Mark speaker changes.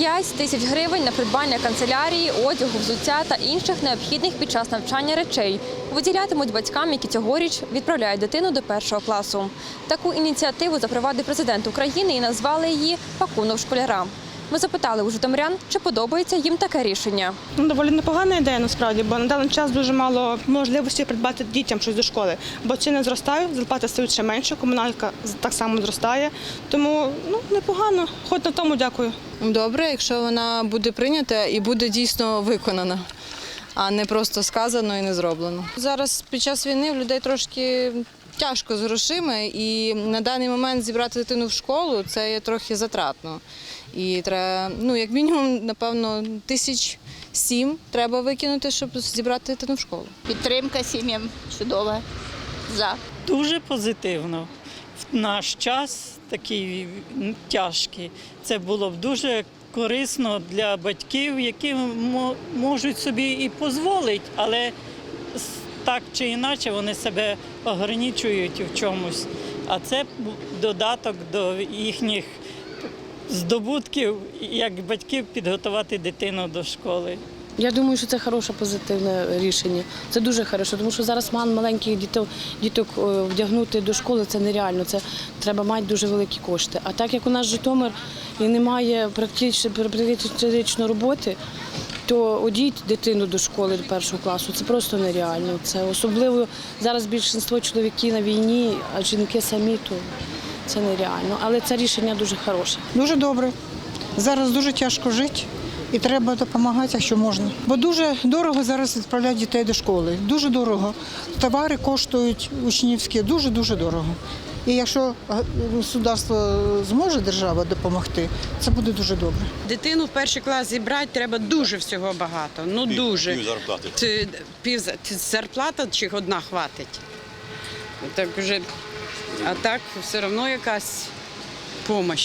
Speaker 1: 5 тисяч гривень на придбання канцелярії, одягу, взуття та інших необхідних під час навчання речей виділятимуть батькам, які цьогоріч відправляють дитину до першого класу. Таку ініціативу запровадив президент України і назвали її «Пакунок школяра». Ми запитали у житомирян, чи подобається їм таке рішення.
Speaker 2: Ну, доволі непогана ідея насправді, бо на даний час дуже мало можливості придбати дітям щось до школи, бо ціни зростають, зарплати стають ще менше, комуналька з- так само зростає. Тому ну непогано. Хоч на тому дякую.
Speaker 3: Добре, якщо вона буде прийнята і буде дійсно виконана, а не просто сказано і не зроблено. Зараз під час війни в людей трошки тяжко з грошима, і на даний момент зібрати дитину в школу це є трохи затратно. І треба, ну як мінімум, напевно, тисяч сім треба викинути, щоб зібрати дитину в школу.
Speaker 4: Підтримка сім'ям чудова. За.
Speaker 5: Дуже позитивно. Наш час такий тяжкий. Це було б дуже корисно для батьків, які мо- можуть собі і дозволити, але так чи інакше вони себе ограничують в чомусь. А це додаток до їхніх здобутків, як батьків підготувати дитину до школи.
Speaker 6: Я думаю, що це хороше позитивне рішення. Це дуже хороше, тому що зараз маленьких діток, діток е, вдягнути до школи це нереально. Це треба мати дуже великі кошти. А так як у нас Житомир і немає практично роботи, то одіть дитину до школи до першого класу. Це просто нереально. Це особливо зараз більшість чоловіків на війні, а жінки самі то це нереально. Але це рішення дуже хороше.
Speaker 7: Дуже добре. Зараз дуже тяжко жити і треба допомагати, якщо можна. Бо дуже дорого зараз відправляти дітей до школи. Дуже дорого. Товари коштують учнівські, дуже-дуже дорого. І якщо государство зможе держава допомогти, це буде дуже добре.
Speaker 8: Дитину в перший клас зібрати треба дуже всього багато. Ну дуже.
Speaker 9: пів зарплати.
Speaker 8: Ти- пів зарплата чи одна хватить. Так вже, а так все одно якась допомога.